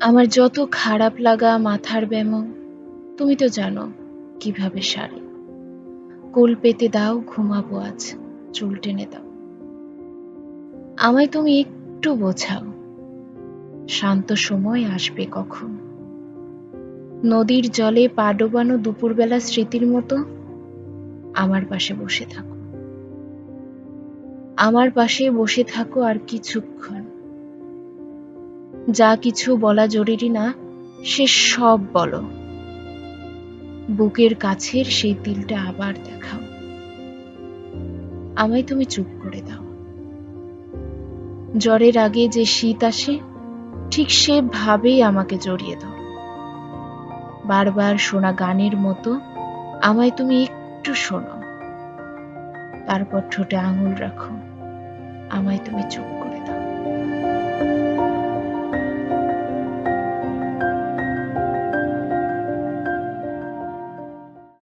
আমার যত খারাপ লাগা মাথার ব্যামো, তুমি তো জানো কীভাবে সারি। কোল পেতে দাও, ঘুমাবো আজ, চুল টেনে দাও। আমায় তুমি একটু বোঝাও, শান্ত সময় আসবে কখন? নদীর জলে পা ডোবানো দুপুরবেলা স্মৃতির মতো আমার পাশে বসে থাকো। আমার পাশে বসে থাকো আর কিছুক্ষণ। যা কিছু বলা জরুরি না, সে সব বলো। বুকের কাছের সেই তিলটা আবার দেখাও। আমায় তুমি চুপ করে দাও। জ্বরের আগে যে শীত আসে, ঠিক সেভাবেই আমাকে জড়িয়ে দাও বারবার শোনা গানের মতো আমায় তুমি একটু শোনো। তারপর ঠোঁটে আঙুল রাখো। আমায় তুমি চুপ